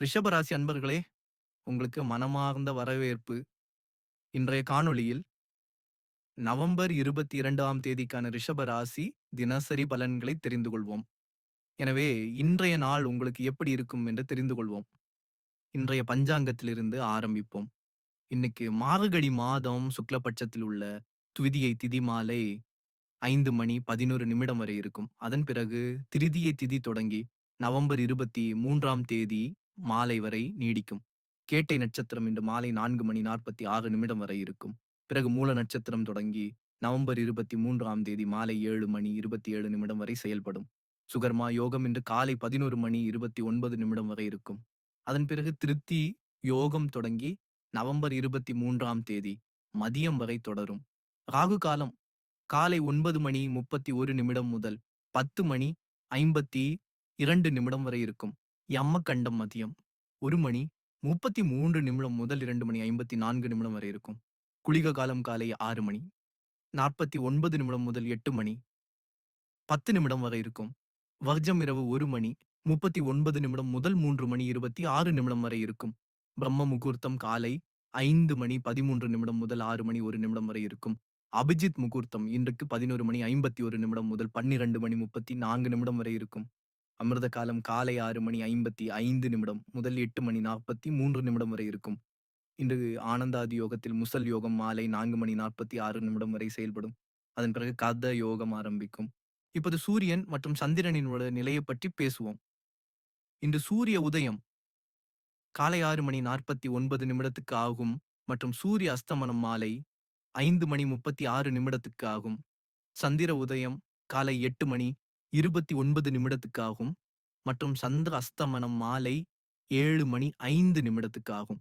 ரிஷபராசி அன்பர்களே, உங்களுக்கு மனமார்ந்த வரவேற்பு. இன்றைய காணொளியில் நவம்பர் 22ஆம் தேதிக்கான ரிஷபராசி தினசரி பலன்களை தெரிந்து கொள்வோம். எனவே இன்றைய நாள் உங்களுக்கு எப்படி இருக்கும் என்று தெரிந்து கொள்வோம். இன்றைய பஞ்சாங்கத்திலிருந்து ஆரம்பிப்போம். இன்னைக்கு மார்கழி மாதம் சுக்லபட்சத்தில் உள்ள துவிதியை திதி மாலை ஐந்து மணி 11 நிமிடம் வரை இருக்கும். அதன் பிறகு திருதியை திதி தொடங்கி நவம்பர் 23ஆம் தேதி மாலை வரை நீடிக்கும். கேட்டை நட்சத்திரம் இன்று மாலை நான்கு மணி 46 நிமிடம் வரை இருக்கும். பிறகு மூல நட்சத்திரம் தொடங்கி நவம்பர் 23ஆம் தேதி மாலை ஏழு மணி 27 நிமிடம் வரை செயல்படும். சுகர்மா யோகம் இன்று காலை 11 மணி 29 நிமிடம் வரை இருக்கும். அதன் பிறகு திருத்தி யோகம் தொடங்கி நவம்பர் 23ஆம் தேதி மதியம் வரை தொடரும். ராகு காலம் காலை ஒன்பது மணி 31 நிமிடம் முதல் 10 மணி 52 நிமிடம் வரை இருக்கும். யம்மகண்டம் மதியம். ஒரு மணி முப்பத்தி மூன்று நிமிடம் முதல் இரண்டு மணி ஐம்பத்தி நான்கு நிமிடம் வரை இருக்கும். குளிக காலம் காலை ஆறு மணி. நாற்பத்தி ஒன்பது நிமிடம் முதல் எட்டு மணி. பத்து நிமிடம் வரை இருக்கும். வர்ஜம் இரவு ஒரு மணி முப்பத்தி ஒன்பது நிமிடம் முதல் மூன்று மணி இருபத்தி ஆறு நிமிடம் வரை இருக்கும். பிரம்ம முகூர்த்தம் காலை ஐந்து மணி பதிமூன்று நிமிடம் முதல் ஆறு மணி ஒரு நிமிடம் வரை இருக்கும். அபிஜித் முகூர்த்தம் இன்றைக்கு பதினோரு மணி ஐம்பத்தி ஒரு நிமிடம் முதல் பன்னிரண்டு மணி முப்பத்தி நான்கு நிமிடம் வரை இருக்கும். அமிர்த காலம் காலை ஆறு மணி 55 நிமிடம் முதல் எட்டு மணி 43 நிமிடம் வரை இருக்கும். இன்று ஆனந்தாதி யோகத்தில் முசல் யோகம் மாலை நான்கு மணி 46 நிமிடம் வரை செயல்படும். அதன் பிறகு கத யோகம் ஆரம்பிக்கும். இப்போது சூரியன் மற்றும் சந்திரனினோட நிலையை பற்றி பேசுவோம். இன்று சூரிய உதயம் காலை ஆறு மணி 49 நிமிடத்துக்கு ஆகும் மற்றும் சூரிய அஸ்தமனம் மாலை ஐந்து மணி 36 நிமிடத்துக்கு ஆகும். சந்திர உதயம் காலை எட்டு மணி இருபத்தி ஒன்பது நிமிடத்துக்காகும் மற்றும் சந்திர அஸ்தமனம் மாலை ஏழு மணி ஐந்து நிமிடத்துக்காகும்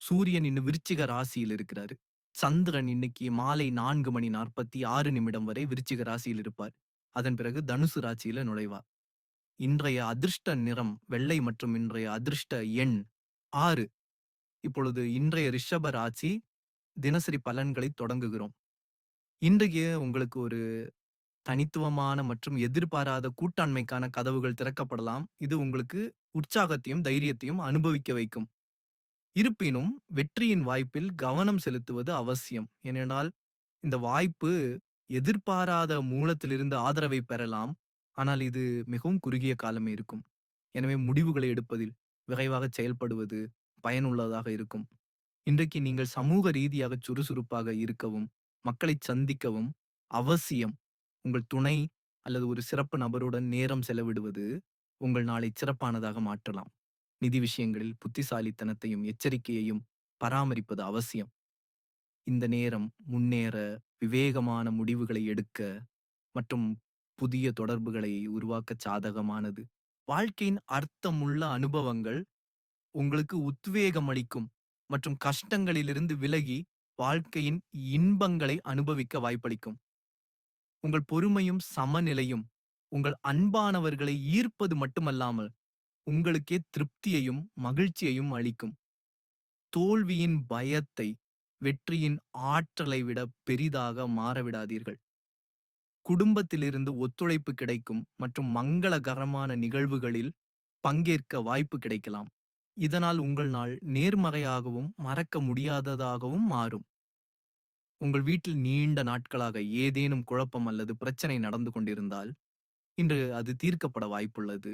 சூரியன் இன்னும் விருச்சிக ராசியில் இருக்கிறாரு. சந்திரன் இன்னைக்கு மாலை நான்கு மணி 46 நிமிடம் வரை விருச்சிக ராசியில் இருப்பார். அதன் பிறகு தனுசு ராசியில நுழைவார். இன்றைய அதிர்ஷ்ட நிறம் வெள்ளை மற்றும் இன்றைய அதிர்ஷ்ட எண் ஆறு இப்பொழுது இன்றைய ரிஷப ராசி தினசரி பலன்களை தொடங்குகிறோம். இன்றைக்கு உங்களுக்கு ஒரு தனித்துவமான மற்றும் எதிர்பாராத கூட்டாண்மைக்கான கதவுகள் திறக்கப்படலாம். இது உங்களுக்கு உற்சாகத்தையும் தைரியத்தையும் அனுபவிக்க வைக்கும். இருப்பினும் வெற்றியின் வாய்ப்பில் கவனம் செலுத்துவது அவசியம். ஏனென்றால் இந்த வாய்ப்பு எதிர்பாராத மூலத்திலிருந்து ஆதரவை பெறலாம். ஆனால் இது மிகவும் குறுகிய காலமே இருக்கும். எனவே முடிவுகளை எடுப்பதில் விரைவாக செயல்படுவது பயனுள்ளதாக இருக்கும். இன்றைக்கு நீங்கள் சமூக ரீதியாக சுறுசுறுப்பாக இருக்கவும், மக்களை சந்திக்கவும் அவசியம். உங்கள் துணை அல்லது ஒரு சிறப்பு நபருடன் நேரம் செலவிடுவது உங்கள் நாளை சிறப்பானதாக மாற்றலாம். நிதி விஷயங்களில் புத்திசாலித்தனத்தையும் எச்சரிக்கையையும் பராமரிப்பது அவசியம். இந்த நேரம் முன்னேற, விவேகமான முடிவுகளை எடுக்க மற்றும் புதிய தொடர்புகளை உருவாக்க சாதகமானது. வாழ்க்கையின் அர்த்தமுள்ள அனுபவங்கள் உங்களுக்கு உத்வேகம் அளிக்கும் மற்றும் கஷ்டங்களிலிருந்து விலகி வாழ்க்கையின் இன்பங்களை அனுபவிக்க வாய்ப்பளிக்கும். உங்கள் பொறுமையும் சமநிலையும் உங்கள் அன்பானவர்களை ஈர்ப்பது மட்டுமல்லாமல் உங்களுக்கே திருப்தியையும் மகிழ்ச்சியையும் அளிக்கும். தோல்வியின் பயத்தை வெற்றியின் ஆற்றலை விட பெரிதாக மாறவிடாதீர்கள். குடும்பத்திலிருந்து ஒத்துழைப்பு கிடைக்கும் மற்றும் மங்களகரமான நிகழ்வுகளில் பங்கேற்க வாய்ப்பு கிடைக்கலாம். இதனால் உங்கள் நாள் நேர்மறையாகவும் மறக்க முடியாததாகவும் மாறும். உங்கள் வீட்டில் நீண்ட நாட்களாக ஏதேனும் குழப்பம் அல்லது பிரச்சனை நடந்து கொண்டிருந்தால் இன்று அது தீர்க்கப்பட வாய்ப்புள்ளது.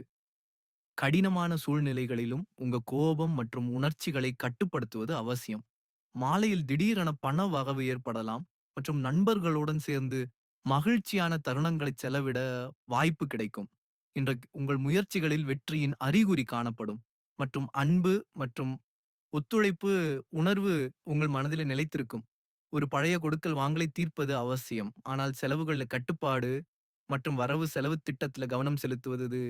கடினமான சூழ்நிலைகளிலும் உங்க கோபம் மற்றும் உணர்ச்சிகளை கட்டுப்படுத்துவது அவசியம். மாலையில் திடீரென பண வகவு ஏற்படலாம் மற்றும் நண்பர்களுடன் சேர்ந்து மகிழ்ச்சியான தருணங்களை செலவிட வாய்ப்பு கிடைக்கும். இன்று உங்கள் முயற்சிகளில் வெற்றியின் அறிகுறி காணப்படும் மற்றும் அன்பு மற்றும் ஒத்துழைப்பு உணர்வு உங்கள் மனதிலே நிலைத்திருக்கும். ஒரு பழைய கொடுக்கல் வாங்கலை தீர்ப்பது அவசியம். ஆனால் செலவுகள்ல கட்டுப்பாடு மற்றும் வரவு செலவு திட்டத்துல கவனம் செலுத்துவது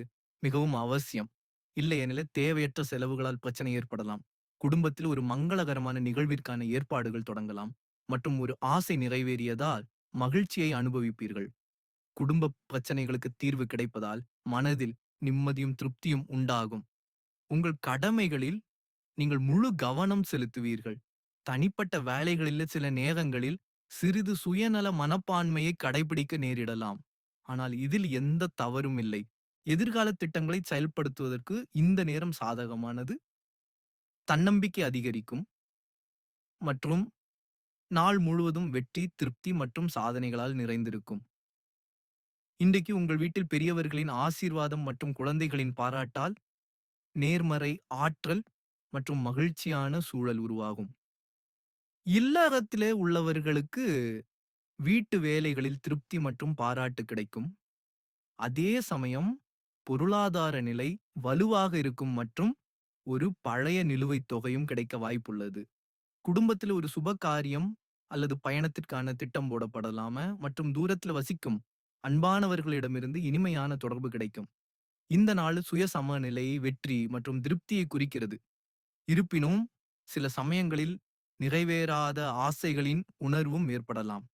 மிகவும் அவசியம். இல்லையெனில் தேவையற்ற செலவுகளால் பிரச்சனை ஏற்படலாம். குடும்பத்தில் ஒரு மங்களகரமான நிகழ்விற்கான ஏற்பாடுகள் தொடங்கலாம் மற்றும் ஒரு ஆசை நிறைவேறியதால் மகிழ்ச்சியை அனுபவிப்பீர்கள். குடும்ப பிரச்சனைகளுக்கு தீர்வு கிடைப்பதால் மனதில் நிம்மதியும் திருப்தியும் உண்டாகும். உங்கள் கடமைகளில் நீங்கள் முழு கவனம் செலுத்துவீர்கள். தனிப்பட்ட வேலைகளில் சில நேரங்களில் சிறிது சுயநல மனப்பான்மையை கடைபிடிக்க நேரிடலாம். ஆனால் இதில் எந்த தவறும் இல்லை. எதிர்கால திட்டங்களை செயல்படுத்துவதற்கு இந்த நேரம் சாதகமானது. தன்னம்பிக்கை அதிகரிக்கும் மற்றும் நாள் முழுவதும் வெற்றி, திருப்தி மற்றும் சாதனைகளால் நிறைந்திருக்கும். இன்றைக்கு உங்கள் வீட்டில் பெரியவர்களின் ஆசீர்வாதம் மற்றும் குழந்தைகளின் பாராட்டால் நேர்மறை ஆற்றல் மற்றும் மகிழ்ச்சியான சூழல் உருவாகும். இல்லறத்திலே உள்ளவர்களுக்கு வீட்டு வேலைகளில் திருப்தி மற்றும் பாராட்டு கிடைக்கும். அதே சமயம் பொருளாதார நிலை வலுவாக இருக்கும் மற்றும் ஒரு பழைய நிலுவைத் தொகையும் கிடைக்க வாய்ப்புள்ளது. குடும்பத்தில் ஒரு சுப காரியம் அல்லது பயணத்திற்கான திட்டம் போடப்படலாம மற்றும் தூரத்தில் வசிக்கும் அன்பானவர்களிடமிருந்து இனிமையான தொடர்பு கிடைக்கும். இந்த நாள் சுய சமநிலை, வெற்றி மற்றும் திருப்தியை குறிக்கிறது. இருப்பினும் சில சமயங்களில் நிறைவேறாத ஆசைகளின் உணர்வும் ஏற்படலாம்.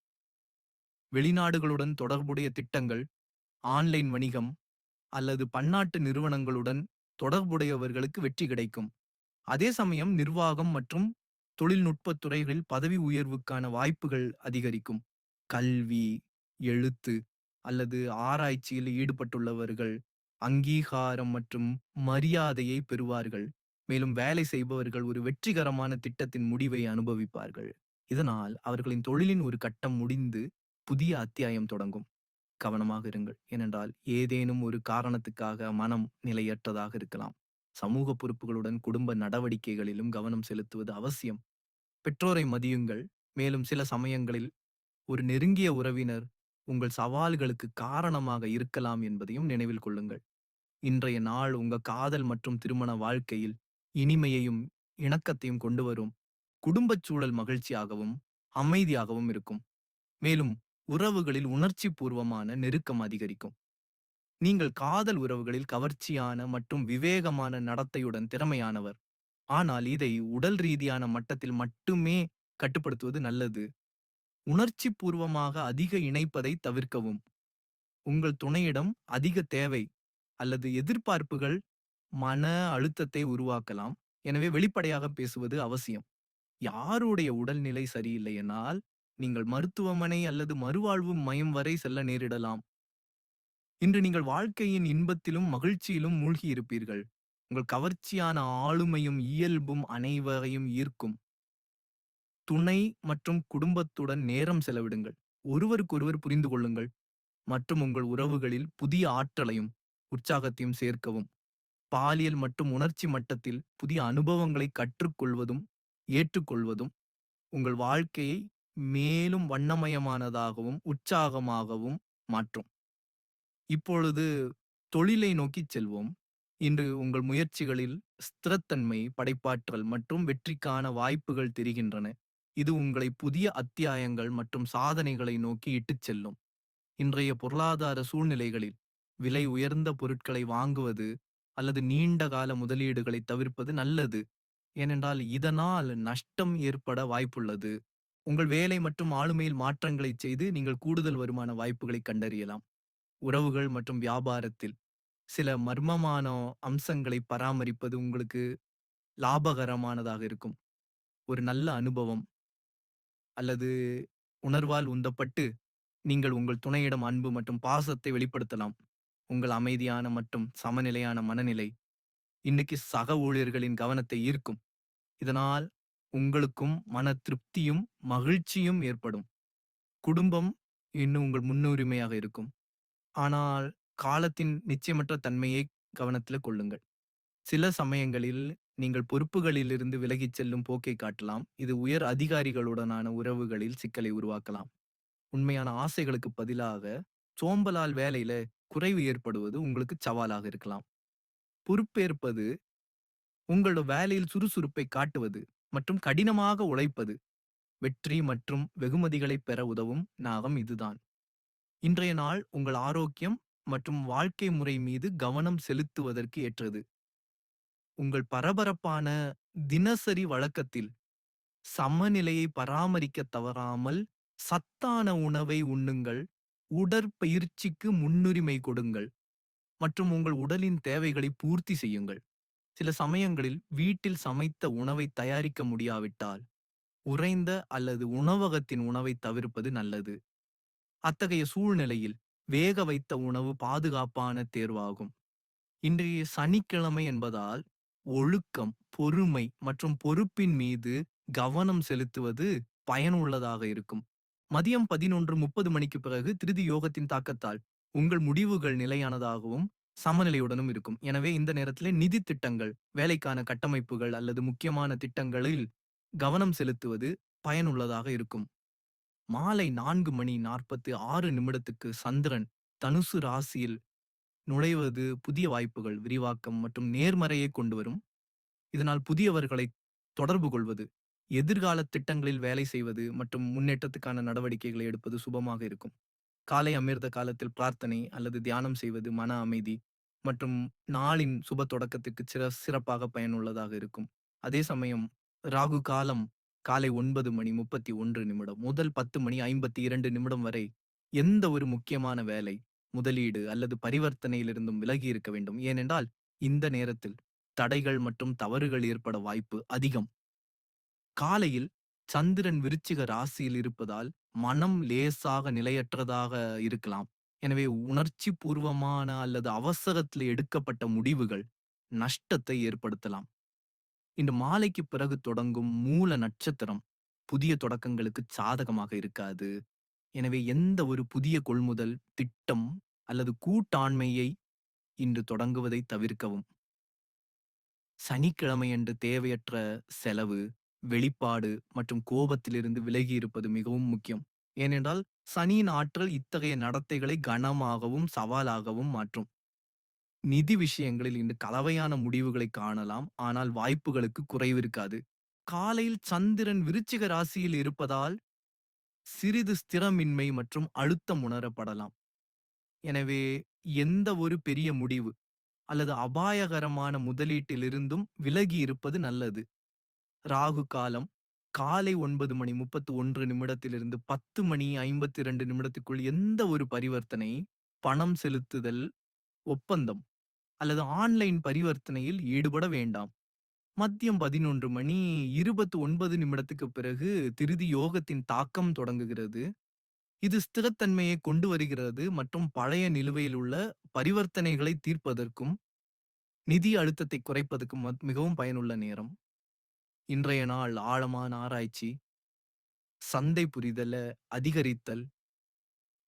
வெளிநாடுகளுடன் தொடர்புடைய திட்டங்கள், ஆன்லைன் வணிகம் அல்லது பன்னாட்டு நிறுவனங்களுடன் தொடர்புடையவர்களுக்கு வெற்றி கிடைக்கும். அதே சமயம் நிர்வாகம் மற்றும் தொழில்நுட்பத் துறைகளில் பதவி உயர்வுக்கான வாய்ப்புகள் அதிகரிக்கும். கல்வி, எழுத்து அல்லது ஆராய்ச்சியில் ஈடுபட்டுள்ளவர்கள் அங்கீகாரம் மற்றும் மரியாதையை பெறுவார்கள். மேலும் வேலை செய்பவர்கள் ஒரு வெற்றிகரமான திட்டத்தின் முடிவை அனுபவிப்பார்கள். இதனால் அவர்களின் தொழிலின் ஒரு கட்டம் முடிந்து புதிய அத்தியாயம் தொடங்கும். கவனமாக இருங்கள். ஏனென்றால் ஏதேனும் ஒரு காரணத்துக்காக மனம் நிலையற்றதாக இருக்கலாம். சமூக பொறுப்புகளுடன் குடும்ப நடவடிக்கைகளிலும் கவனம் செலுத்துவது அவசியம். பெற்றோரை மதியுங்கள். மேலும் சில சமயங்களில் ஒரு நெருங்கிய உறவினர் உங்கள் சவால்களுக்கு காரணமாக இருக்கலாம் என்பதையும் நினைவில் கொள்ளுங்கள். இன்றைய நாள் உங்க காதல் மற்றும் திருமண வாழ்க்கையில் இனிமையையும் இணக்கத்தையும் கொண்டு வரும். குடும்பச் சூழல் மகிழ்ச்சியாகவும் அமைதியாகவும் இருக்கும். மேலும் உறவுகளில் உணர்ச்சி பூர்வமான நெருக்கம் அதிகரிக்கும். நீங்கள் காதல் உறவுகளில் கவர்ச்சியான மற்றும் விவேகமான நடத்தையுடன் திறமையானவர். ஆனால் இதை உடல் ரீதியான மட்டத்தில் மட்டுமே கட்டுப்படுத்துவது நல்லது. உணர்ச்சி பூர்வமாக அதிக இணைப்பதை தவிர்க்கவும். உங்கள் துணையிடம் அதிக தேவை அல்லது எதிர்பார்ப்புகள் மன அழுத்தத்தை உருவாக்கலாம். எனவே வெளிப்படையாக பேசுவது அவசியம். யாருடைய உடல்நிலை சரியில்லையென்றால் நீங்கள் மருத்துவமனை அல்லது மறுவாழ்வு மையம் வரை செல்ல நேரிடலாம். இன்று நீங்கள் வாழ்க்கையின் இன்பத்திலும் மகிழ்ச்சியிலும் மூழ்கி இருப்பீர்கள். உங்கள் கவர்ச்சியான ஆளுமையும் இயல்பும் அனைவரையும் ஈர்க்கும். துணை மற்றும் குடும்பத்துடன் நேரம் செலவிடுங்கள். ஒருவருக்கொருவர் புரிந்து கொள்ளுங்கள் மற்றும் உங்கள் உறவுகளில் புதிய ஆற்றலையும் உற்சாகத்தையும் சேர்க்கவும். பாலியல் மற்றும் உணர்ச்சி மட்டத்தில் புதிய அனுபவங்களை கற்றுக்கொள்வதும் ஏற்றுக்கொள்வதும் உங்கள் வாழ்க்கையை மேலும் வண்ணமயமானதாகவும் உற்சாகமாகவும் மாற்றும். இப்பொழுது தொழிலை நோக்கிச் செல்வோம். இன்று உங்கள் முயற்சிகளில் ஸ்திரத்தன்மை, படைப்பாற்றல் மற்றும் வெற்றிக்கான வாய்ப்புகள் தெரிகின்றன. இது உங்களை புதிய அத்தியாயங்கள் மற்றும் சாதனைகளை நோக்கி இட்டுச் செல்லும். இன்றைய பொருளாதார சூழ்நிலைகளில் விலை உயர்ந்த பொருட்களை வாங்குவது அல்லது நீண்ட கால முதலீடுகளை தவிர்ப்பது நல்லது. ஏனென்றால் இதனால் நஷ்டம் ஏற்பட வாய்ப்புள்ளது. உங்கள் வேலை மற்றும் ஆளுமையில் மாற்றங்களைச் செய்து நீங்கள் கூடுதல் வருமான வாய்ப்புகளை கண்டறியலாம். உறவுகள் மற்றும் வியாபாரத்தில் சில மர்மமான அம்சங்களை பராமரிப்பது உங்களுக்கு லாபகரமானதாக இருக்கும். ஒரு நல்ல அனுபவம் அல்லது உணர்வால் உந்தப்பட்டு நீங்கள் உங்கள் துணையிடம் அன்பு மற்றும் பாசத்தை வெளிப்படுத்தலாம். உங்கள் அமைதியான மற்றும் சமநிலையான மனநிலை இன்னைக்கு சக ஊழியர்களின் கவனத்தை ஈர்க்கும். இதனால் உங்களுக்கும் மன திருப்தியும் மகிழ்ச்சியும் ஏற்படும். குடும்பம் இன்னும் உங்கள் முன்னுரிமையாக இருக்கும். ஆனால் காலத்தின் நிச்சயமற்ற தன்மையை கவனத்தில் கொள்ளுங்கள். சில சமயங்களில் நீங்கள் பொறுப்புகளிலிருந்து விலகிச் செல்லும் போக்கை காட்டலாம். இது உயர் அதிகாரிகளுடனான உறவுகளில் சிக்கலை உருவாக்கலாம். உண்மையான ஆசைகளுக்கு பதிலாக சோம்பலால் வேலையில குறைவு ஏற்படுவது உங்களுக்கு சவாலாக இருக்கலாம். பொறுப்பேற்பது உங்களோட வேலையில் சுறுசுறுப்பை காட்டுவது மற்றும் கடினமாக உழைப்பது வெற்றி மற்றும் வெகுமதிகளை பெற உதவும் நாகம் இதுதான். இன்றைய நாள் உங்கள் ஆரோக்கியம் மற்றும் வாழ்க்கை முறை மீது கவனம் செலுத்துவதற்கு ஏற்றது. உங்கள் பரபரப்பான தினசரி வழக்கத்தில் சமநிலையை பராமரிக்க தவறாமல் சத்தான உணவை உண்ணுங்கள். உடற்பயிற்சிக்கு முன்னுரிமை கொடுங்கள் மற்றும் உங்கள் உடலின் தேவைகளை பூர்த்தி செய்யுங்கள். சில சமயங்களில் வீட்டில் சமைத்த உணவை தயாரிக்க முடியாவிட்டால் உறைந்த அல்லது உணவகத்தின் உணவை தவிர்ப்பது நல்லது. அத்தகைய சூழ்நிலையில் வேக வைத்த உணவு பாதுகாப்பான தேர்வாகும். இன்றைய சனிக்கிழமை என்பதால் ஒழுக்கம், பொறுமை மற்றும் பொறுப்பின் மீது கவனம் செலுத்துவது பயனுள்ளதாக இருக்கும். மதியம் 11:30 மணிக்கு பிறகு திருதி யோகத்தின் தாக்கத்தால் உங்கள் முடிவுகள் நிலையானதாகவும், சமநிலையுடனும் இருக்கும். எனவே இந்த நேரத்திலே நிதி திட்டங்கள், வேலைக்கான கட்டமைப்புகள் அல்லது முக்கியமான திட்டங்களில் கவனம் செலுத்துவது பயனுள்ளதாக இருக்கும். மாலை நான்கு மணி 46 நிமிடத்துக்கு சந்திரன் தனுசு ராசியில் நுழைவது புதிய வாய்ப்புகள், விரிவாக்கம் மற்றும் நேர்மறையை கொண்டு வரும். இதனால் புதியவர்களை தொடர்பு கொள்வது, எதிர்கால திட்டங்களில் வேலை செய்வது மற்றும் முன்னேற்றத்துக்கான நடவடிக்கைகளை எடுப்பது சுபமாக இருக்கும். காலை அமிர்த காலத்தில் பிரார்த்தனை அல்லது தியானம் செய்வது மன அமைதி மற்றும் நாளின் சுப தொடக்கத்துக்கு சிற சிறப்பாக பயனுள்ளதாக இருக்கும். அதே சமயம் ராகு காலம் காலை ஒன்பது மணி 31 நிமிடம் முதல் 10 மணி 52 நிமிடம் வரை எந்த ஒரு முக்கியமான வேலை, முதலீடு அல்லது பரிவர்த்தனையிலிருந்தும் விலகி இருக்க வேண்டும். ஏனென்றால் இந்த நேரத்தில் தடைகள் மற்றும் தவறுகள் ஏற்பட வாய்ப்பு அதிகம். காலையில் சந்திரன் விருச்சிக ராசியில் இருப்பதால் மனம் லேசாக நிலையற்றதாக இருக்கலாம். எனவே உணர்ச்சி பூர்வமான அல்லது அவசரத்தில் எடுக்கப்பட்ட முடிவுகள் நஷ்டத்தை ஏற்படுத்தலாம். இன்று மாலைக்கு பிறகு தொடங்கும் மூல நட்சத்திரம் புதிய தொடக்கங்களுக்கு சாதகமாக இருக்காது. எனவே எந்த ஒரு புதிய கொள்முதல், திட்டம் அல்லது கூட்டாண்மையை இன்று தொடங்குவதை தவிர்க்கவும். சனிக்கிழமையன்று தேவையற்ற செலவு, வெளிப்பாடு மற்றும் கோபத்திலிருந்து விலகி இருப்பது மிகவும் முக்கியம். ஏனென்றால் சனியின் ஆற்றல் இத்தகைய நடத்தைகளை கனமாகவும், சவாலாகவும் மாற்றும். நிதி விஷயங்களில் இன்று கலவையான முடிவுகளை காணலாம். ஆனால் வாய்ப்புகளுக்கு குறைவிருக்காது. காலையில் சந்திரன் விருச்சிக ராசியில் இருப்பதால் சிறிது ஸ்திரமின்மை மற்றும் அழுத்தம் உணரப்படலாம். எனவே எந்த ஒரு பெரிய முடிவு அல்லது அபாயகரமான முதலீட்டிலிருந்தும் விலகி இருப்பது நல்லது. ராகு காலம் காலை ஒன்பது மணி 31 நிமிடத்திலிருந்து 10 மணி 52 நிமிடத்துக்குள் எந்த ஒரு பரிவர்த்தனை, பணம் செலுத்துதல், ஒப்பந்தம் அல்லது ஆன்லைன் பரிவர்த்தனையில் ஈடுபட வேண்டாம். மதியம் 11 மணி 29 நிமிடத்துக்கு பிறகு திருதி யோகத்தின் தாக்கம் தொடங்குகிறது. இது ஸ்திரத்தன்மையை கொண்டு வருகிறது மற்றும் பழைய நிலுவையில் உள்ள பரிவர்த்தனைகளை தீர்ப்பதற்கும், நிதி அழுத்தத்தை குறைப்பதற்கும் மிகவும் பயனுள்ள நேரம். இன்றைய நாள் ஆழமான ஆராய்ச்சி, சந்தை புரிதல அதிகரித்தல்,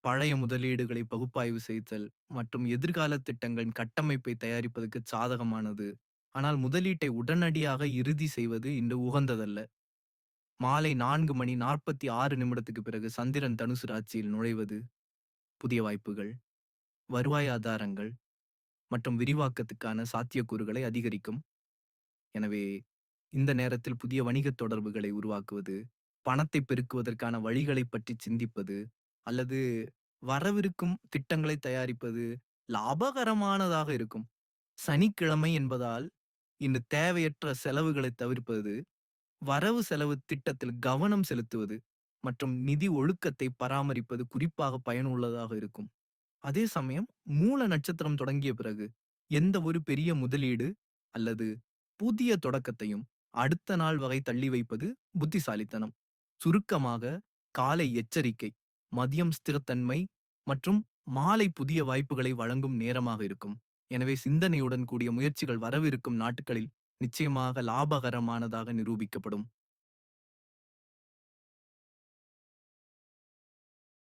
பழைய முதலீடுகளை பகுப்பாய்வு செய்தல் மற்றும் எதிர்கால திட்டங்களின் கட்டமைப்பை தயாரிப்பதற்கு சாதகமானது. ஆனால் முதலீட்டை உடனடியாக இறுதி செய்வது இன்று உகந்ததல்ல. மாலை நான்கு மணி 46 நிமிடத்துக்கு பிறகு சந்திரன் தனுசு ராட்சியில் நுழைவது புதிய வாய்ப்புகள், வருவாய் ஆதாரங்கள் மற்றும் விரிவாக்கத்துக்கான சாத்தியக்கூறுகளை அதிகரிக்கும். எனவே இந்த நேரத்தில் புதிய வணிகத் தொடர்புகளை உருவாக்குவது, பணத்தை பெருக்குவதற்கான வழிகளைப் பற்றி சிந்திப்பது அல்லது வரவிருக்கும் திட்டங்களை தயாரிப்பது லாபகரமானதாக இருக்கும். சனிக்கிழமை என்பதால் இன்று தேவையற்ற செலவுகளை தவிர்ப்பது, வரவு செலவு திட்டத்தில் கவனம் செலுத்துவது மற்றும் நிதி ஒழுக்கத்தை பராமரிப்பது குறிப்பாக பயனுள்ளதாக இருக்கும். அதே சமயம் மூல நட்சத்திரம் தொடங்கிய பிறகு எந்த ஒரு பெரிய முதலீடு அல்லது புதிய தொடக்கத்தையும் அடுத்த நாள் வகை தள்ளி வைப்பது புத்திசாலித்தனம். சுருக்கமாக காலை எச்சரிக்கை, மதியம் ஸ்திரத்தன்மை மற்றும் மாலை புதிய வாய்ப்புகளை வழங்கும் நேரமாக இருக்கும். எனவே சிந்தனையுடன் கூடிய முயற்சிகள் வரவிருக்கும் நாட்களில் நிச்சயமாக லாபகரமானதாக நிரூபிக்கப்படும்.